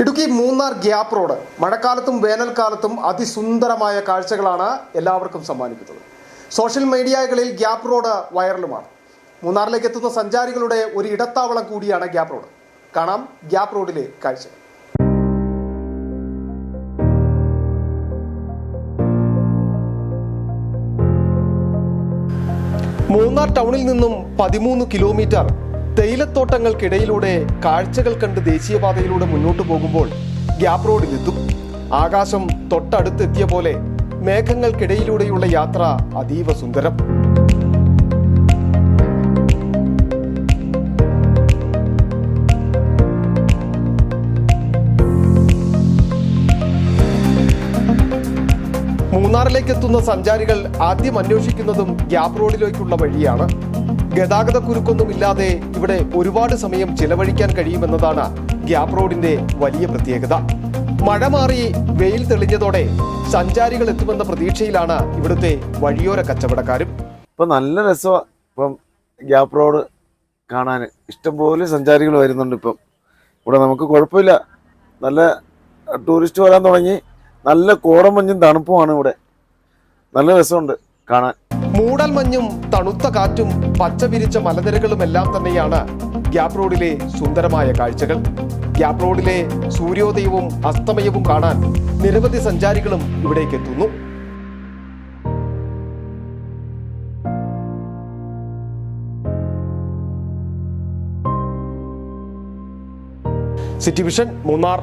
Idukki Munnar gap road മഴക്കാലത്തും വേനൽക്കാലത്തും അതിസുന്ദരമായ കാഴ്ചകളാണ് എല്ലാവർക്കും സമ്മാനിക്കുന്നത് സോഷ്യൽ മീഡിയകളിൽ ഗ്യാപ്പ് റോഡ് വൈറലുമാണ്. മൂന്നാറിലേക്ക് എത്തുന്ന സഞ്ചാരികളുടെ ഒരു ഇടത്താവളം കൂടിയാണ് ഗ്യാപ്പ് റോഡ്. കാണാം ഗ്യാപ്പ് റോഡിലെ കാഴ്ചകൾ. മൂന്നാർ ടൗണിൽ നിന്നും പതിമൂന്ന് കിലോമീറ്റർ തേയിലത്തോട്ടങ്ങൾക്കിടയിലൂടെ കാഴ്ചകൾ കണ്ട് ദേശീയപാതയിലൂടെ മുന്നോട്ട് പോകുമ്പോൾ ഗ്യാപ് റോഡിലെത്തും. ആകാശം തൊട്ടടുത്തെത്തിയ പോലെ മേഘങ്ങൾക്കിടയിലൂടെയുള്ള യാത്ര അതീവ സുന്ദരം. മൂന്നാറിലേക്ക് എത്തുന്ന സഞ്ചാരികൾ ആദ്യം അന്വേഷിക്കുന്നതും ഗ്യാപ് റോഡിലേക്കുള്ള വഴിയാണ്. ഗതാഗത കുരുക്കൊന്നുമില്ലാതെ ഇവിടെ ഒരുപാട് സമയം ചിലവഴിക്കാൻ കഴിയുമെന്നതാണ് ഗ്യാപ് റോഡിന്റെ വലിയ പ്രത്യേകത. മഴ മാറി വെയിൽ തെളിഞ്ഞതോടെ സഞ്ചാരികൾ എത്തുമെന്ന പ്രതീക്ഷയിലാണ് ഇവിടുത്തെ വഴിയോര കച്ചവടക്കാരും. ഇപ്പം നല്ല രസമാണ് ഇപ്പം ഗ്യാപ് റോഡ് കാണാൻ ഇഷ്ടംപോലെ സഞ്ചാരികൾ വരുന്നുണ്ട് ഇപ്പം. ഇവിടെ നമുക്ക് കുഴപ്പമില്ല. നല്ല ടൂറിസ്റ്റ് വരാൻ തുടങ്ങി. നല്ല കോടമഞ്ഞും തണുപ്പുമാണ് ഇവിടെ. നല്ല രസമുണ്ട് കാണാൻ. മൂടൽ മഞ്ഞും തണുത്ത കാറ്റും പച്ച വിരിച്ച മലനിരകളും എല്ലാം തന്നെയാണ് ഗ്യാപ് റോഡിലെ സുന്ദരമായ കാഴ്ചകൾ. ഗ്യാപ് റോഡിലെ സൂര്യോദയവും അസ്തമയവും കാണാൻ നിരവധി സഞ്ചാരികളും ഇവിടേക്ക് എത്തുന്നു. City vision Munnar.